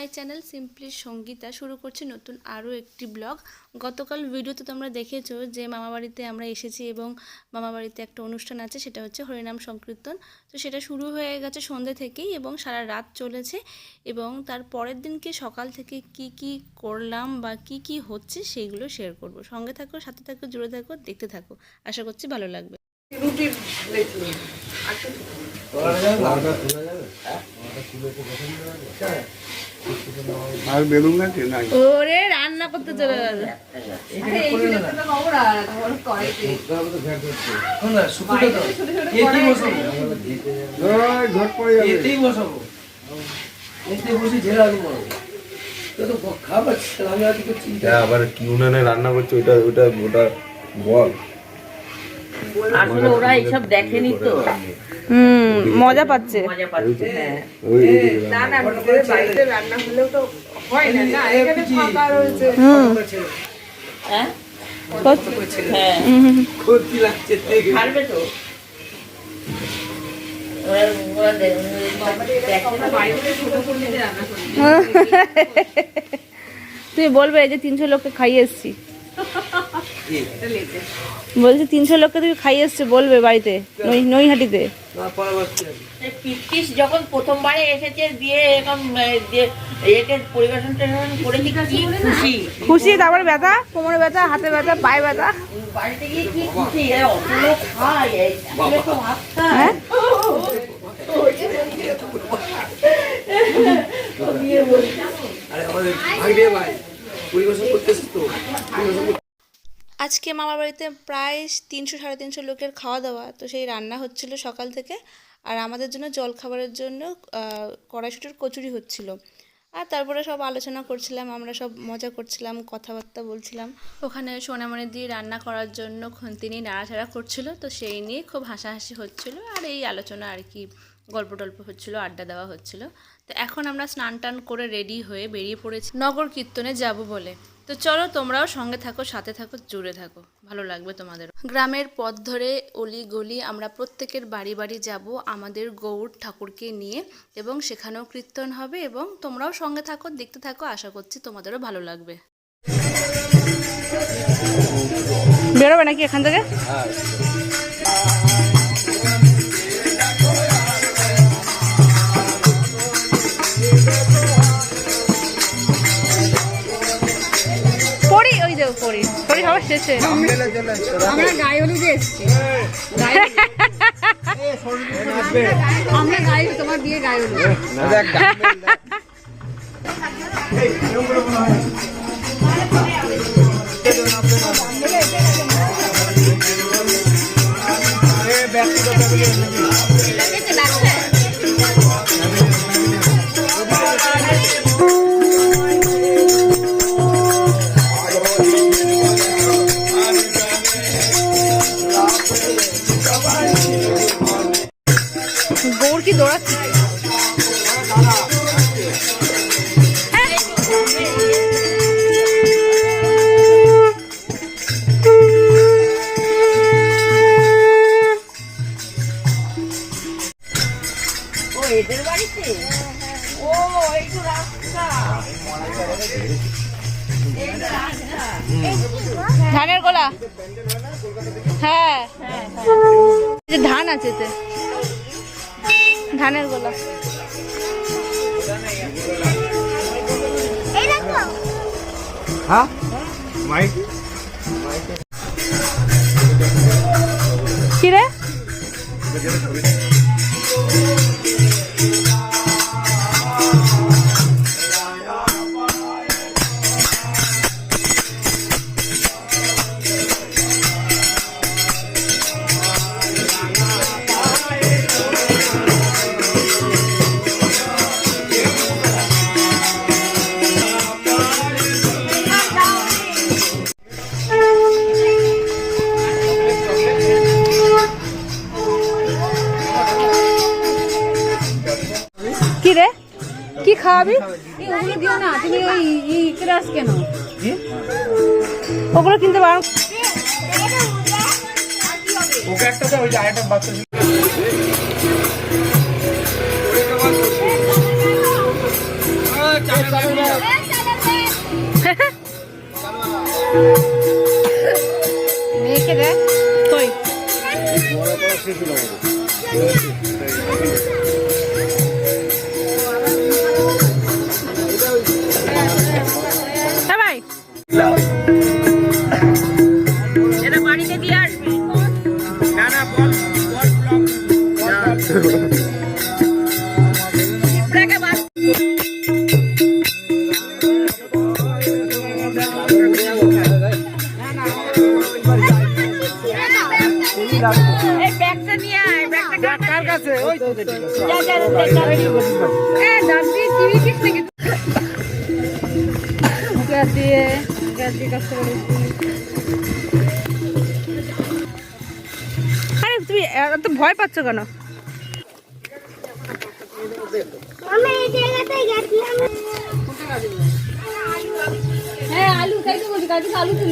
My channel simply Sangeeta শুরু করছি নতুন আরও একটি ব্লগ। গতকাল ভিডিওতে তোমরা দেখেছ যে মামাবাড়িতে আমরা এসেছি এবং মামাবাড়িতে একটা অনুষ্ঠান আছে সেটা হচ্ছে হরিনাম সংকীর্তন। তো সেটা শুরু হয়ে গেছে সন্ধ্যে থেকেই এবং সারা রাত চলেছে এবং তার পরের দিনকে সকাল থেকে কি কি করলাম বা কি কি হচ্ছে সেইগুলো শেয়ার করব। সঙ্গে থাকো সাথে থাকো জুড়ে থাকো দেখতে থাকো। আশা করছি ভালো লাগবে। রুটি দেখি আর বেলুন নাকি নাই। ওরে রান্না করতে চলে গেল আবার কি উনানে রান্না করছে ওইটা ওইটা ওটা বল। আসলে ওরা এইসব দেখেনি তো। হুম মজা পাচ্ছে। মজা পাচ্ছে হ্যাঁ। ওই ওই- না না বাড়িতে রান্না হলেও তো হয় না। না এখানে ফাঁকা রয়েছে। হ্যাঁ? হ্যাঁ। ছাড়বে তো। ওরা- ওরা দে- দেখে না। বাড়িতে ছোট করলে রান্না তুমি বলবে এই যে তিনশো লোককে খাইয়ে এসছি। বলছি তিনশো লোককে তুমি খাইয়ে এসছো বলবে বাড়িতে নই নৈহাটিতে। যখন প্রথমবারে এসেছে দিয়ে এরকম পরিবেশন করেছি খুশি? খুশি তারপরে ব্যথা কোমরে ব্যথা হাতে ব্যথা পায়ে ব্যথা। বাড়িতে গিয়ে কি খুশি? এ অত লোক খায় এই আসলে তো হ্যাঁ? আজকে মামার বাড়িতে প্রায় তিনশো, সাড়ে তিনশো লোকের খাওয়া দাওয়া তো সেই রান্না হচ্ছিল সকাল থেকে। আর আমাদের জন্য জল খাবারের জন্য কড়াইশুটির কচুরি হচ্ছিল। আর তারপরে সব আলোচনা করছিলাম, আমরা সব মজা করছিলাম, কথাবার্তা বলছিলাম। ওখানে সোনামণি দিয়ে রান্না করার জন্য তিনি নাড়াচাড়া করছিল, তো সেই নিয়ে খুব হাসাহাসি হচ্ছিল। আর এই আলোচনা আর কি গল্প টল্প হচ্ছিল, আড্ডা দেওয়া হচ্ছিল। তো এখন আমরা স্নান টান করে রেডি হয়ে বেরিয়ে পড়েছি। নগর কীর্তনে যাব বলে। তো চলো তোমরাও সঙ্গে থাকো সাথে থাকো জুড়ে থাকো। ভালো লাগবে তোমাদের। গ্রামের পথ ধরে অলি গলি আমরা প্রত্যেকের বাড়ি বাড়ি যাব আমাদের গৌর ঠাকুরকে নিয়ে এবং সেখানেও কীর্তন হবে এবং তোমরাও সঙ্গে থাকো দেখতে থাকো আশা করছি তোমাদেরও ভালো লাগবে। বেরোবে নাকি এখান থেকে? শেষে আমরা গায়ে হলুদে এসেছি আমরা গায়ে তোমার বিয়ে গায়ে হলুদ দৌড়াচ্ছে। ও এদের বাড়িতে? ও এই তো রাস্তা। এই তো রাস্তা ধানের গোলা হ্যাঁ যে ধান আছে ধানের গোলা। হ্যাঁ? মাইক? কি কি খাওয়াবি? ওগুলো দিও না তুমি ওই ক্রাস কেন? ওগুলো কিনতে পারো। ওকে একটা ওই যে আরেকটা বাচ্চা মেয়েকে দেয় কই? এই ব্যাগটা নিয়ে আয় ব্যাগটা কার কাছে? ওই তো এ দাদি টিভি কিস নাকি মুখে দিয়ে মুখে দিয়ে কষ্ট করেছি আরে তুমি এত ভয় পাচ্ছ কেন? হ্যাঁ আলু তুলি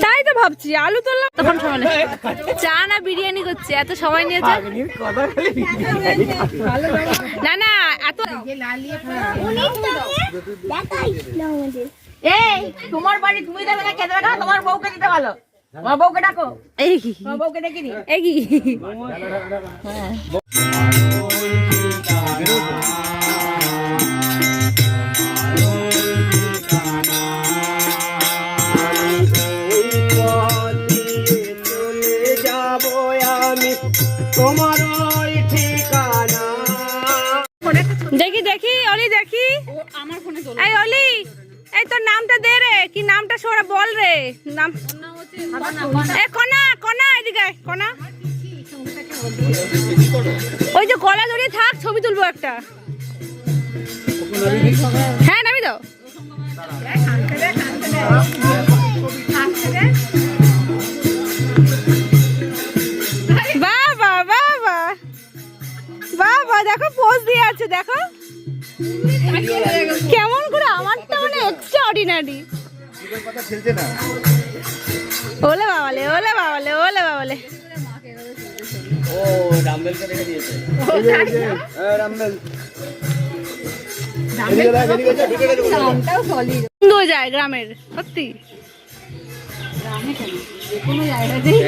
তাই তো ভাবছি আলু তুললাম তখন সমানে। চা না বিরিয়ানি করছে এত সময় নিয়েছে। না না এত এই তোমার বাড়ি তুমি দেবে না খেতে দেবে না তোমার বউকে দিতে ভালো বউকে ডাকো। এই। বউকে ডেকে নি এই হ্যাঁ নামি দাও বাহ বাহ বাহ বাহ বাহ বাহ দেখো পোজ দিয়ে আছে দেখো কেমন করে আমারটা মানে এক্সট্রা অর্ডিনারি ওলে বাবালে ওলে বাবালে ওলে বাবালে সলিড সুন্দর যায় গ্রামের সত্যি কোনো জায়গাতেই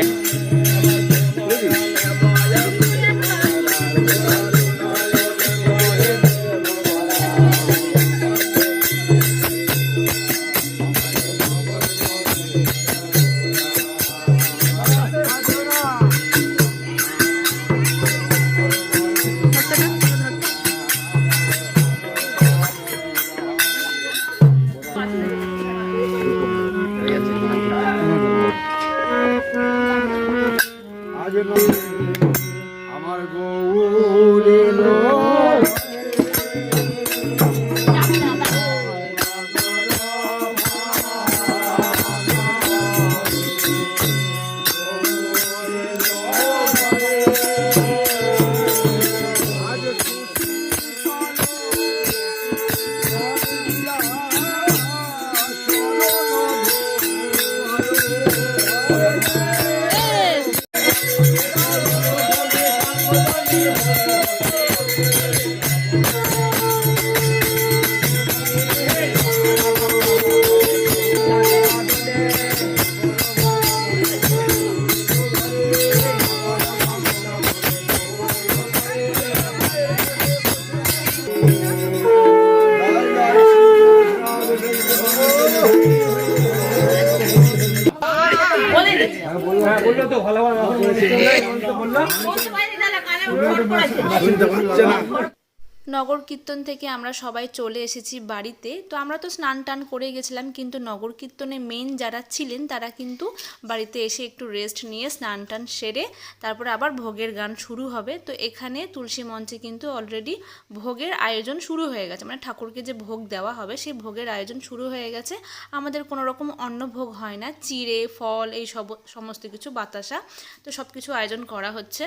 কীর্তন থেকে আমরা সবাই চলে এসেছি বাড়িতে। তো আমরা তো স্নান টান করে গেছিলাম, কিন্তু নগর কীর্তনে মেন যারা ছিলেন, তারা কিন্তু বাড়িতে এসে একটু রেস্ট নিয়ে স্নান টান সেরে তারপরে আবার ভোগের গান শুরু হবে। তো এখানে তুলসী মঞ্চে কিন্তু অলরেডি ভোগের আয়োজন শুরু হয়ে গেছে। মানে ঠাকুরকে যে ভোগ দেওয়া হবে, সেই ভোগের আয়োজন শুরু হয়ে গেছে। আমাদের কোনো রকম অন্ন ভোগ হয় না, চিড়ে, ফল, এই সব, সমস্ত কিছু, বাতাসা। তো সব কিছু আয়োজন করা হচ্ছে।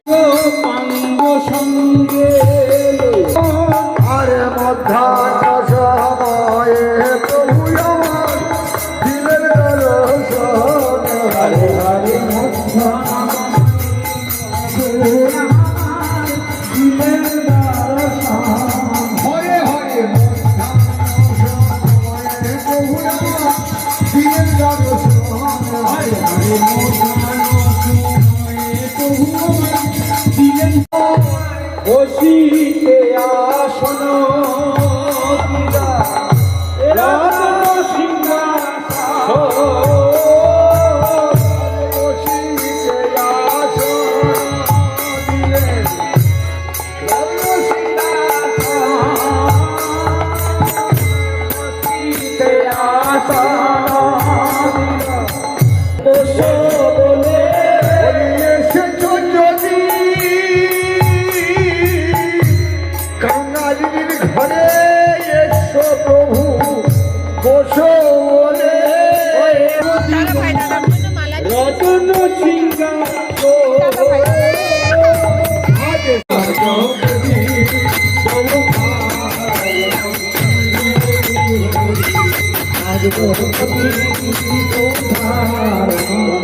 তোমার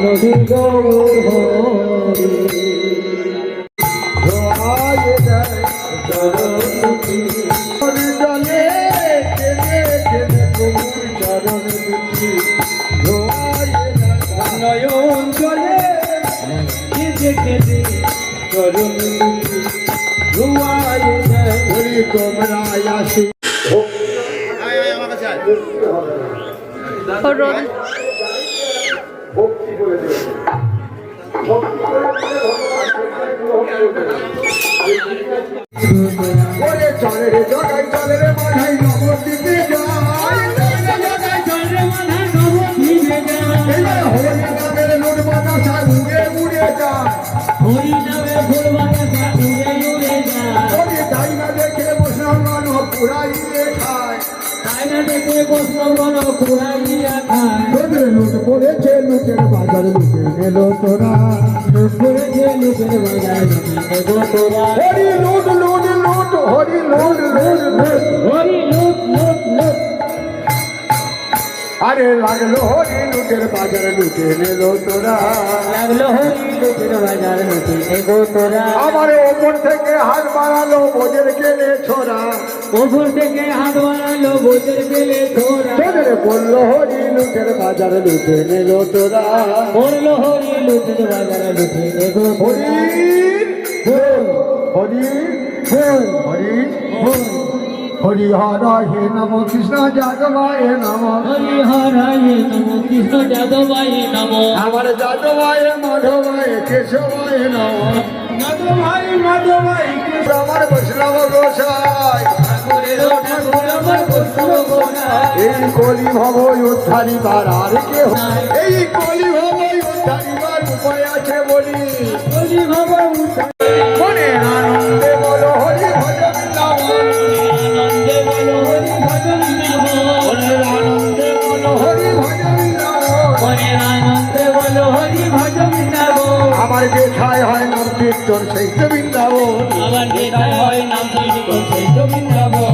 নদী গৌর হরি ও যায়। যায়। পুরাইয়ে খায় লুট পড়েছে লুটের বাজার লুটে গেল তোরা লুট পড়েছে লুটের বাজার হরি লুট লুট লুট। হরি লুট লুট লুট। আরে লাগল হরি লুটের বাজার লুটে গেল তোরা। লাগল হরি লুটের বাজার লুটে নেলো তোরা। আমার ওপর থেকে হাত বাড়ালো বোঝের গেলে ছোড়া। ওপর থেকে হাত বাড়ালো বোঝের গেলে ধরা তোদের বলল হরি লুটের বাজার লুটে গেল তোরা। পড়ল হরি লুটের বাজার লুটে নেব হরি হরি হরি হরি হর হে নম কৃষ্ণ যাদবায় নম। হরি হরায় নমো কৃষ্ণ যাদবায় নমো। আমার যাদবায় মাধবায় কেশবায় নম। মাধবায় কৃষ্ণ আমার বৈষ্ণব গোসাই। এই কলি ভব উদ্ধারি বার আর কেহ এই কলি ভব উদ্ধারিবার উপায় আছে বলি। হরি ভবা আমার দেখায় হয় নাম কীর্তন, সেই তো বৃন্দাবন আমার দেখায় হয় নাম কীর্তন, সেই তো বৃন্দাবন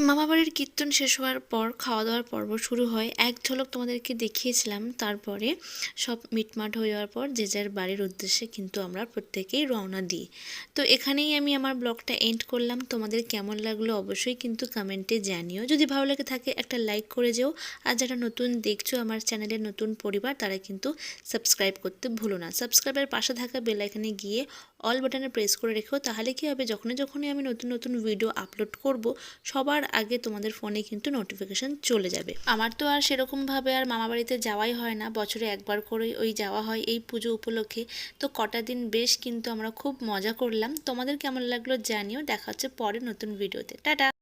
মামাবাড়ির কীর্তন শেষ হওয়ার পর খাওয়া দাওয়ার পর্ব শুরু হয়। এক ঝলক তোমাদেরকে দেখিয়েছিলাম, তারপরে সব মিটমাট হয়ে যাওয়ার পর যে যার বাড়ির উদ্দেশ্যে কিন্তু আমরা প্রত্যেকেই রওনা দিই। তো এখানেই আমি আমার ব্লগটা এন্ড করলাম। তোমাদের কেমন লাগল অবশ্যই কিন্তু কমেন্টে জানিও। যদি ভালো লেগে থাকে একটা লাইক করে যেও। আর যারা নতুন দেখছ আমার চ্যানেলের নতুন পরিবার, তারা কিন্তু সাবস্ক্রাইব করতে ভুলো না। সাবস্ক্রাইবের পাশে থাকা বেল আইকনে গিয়ে অল বাটনে প্রেস করে রেখো তাহলে কি হবে? যখনই যখনই আমি নতুন নতুন ভিডিও আপলোড করব, সবার আগে তোমাদের ফোনে কিন্তু নোটিফিকেশান চলে যাবে। আমার তো আর সেরকমভাবে আর মামাবাড়িতে যাওয়াই হয় না। বছরে একবার করেই ওই যাওয়া হয় এই পুজো উপলক্ষে। তো কটা দিন বেশ কিন্তু আমরা খুব মজা করলাম। তোমাদের কেমন লাগল জানিও। দেখা হচ্ছে পরে নতুন ভিডিওতে টাটা!